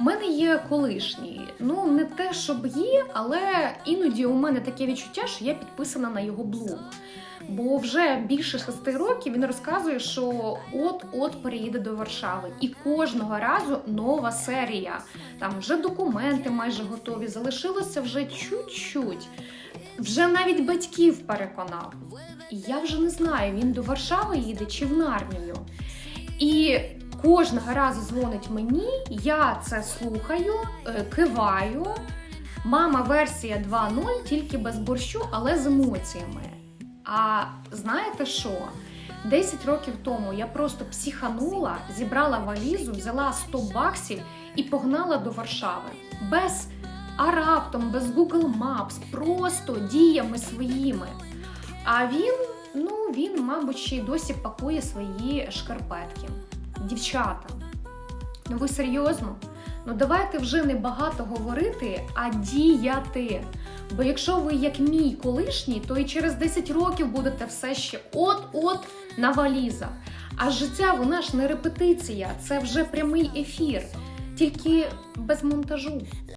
У мене є колишній. Ну, не те, щоб є, але іноді у мене таке відчуття, що я підписана на його блог. Бо вже більше шести років він розказує, що от-от переїде до Варшави. І кожного разу нова серія. Там вже документи майже готові. Залишилося вже чуть-чуть. Вже навіть батьків переконав. І я вже не знаю, він до Варшави їде чи в Нарнію. І кожного разу дзвонить мені, я це слухаю, е, киваю. Мама версія 2.0, тільки без борщу, але з емоціями. А знаєте що? 10 років тому я просто психанула, зібрала валізу, взяла 100 баксів і погнала до Варшави. Без а раптом, без Google Maps, просто діями своїми. А він, ну він, мабуть, ще й досі пакує свої шкарпетки. Дівчата, ну ви серйозно? Ну давайте вже не багато говорити, а діяти. Бо якщо ви як мій колишній, то і через 10 років будете все ще от-от на валізах. А життя вона ж не репетиція, це вже прямий ефір, тільки без монтажу.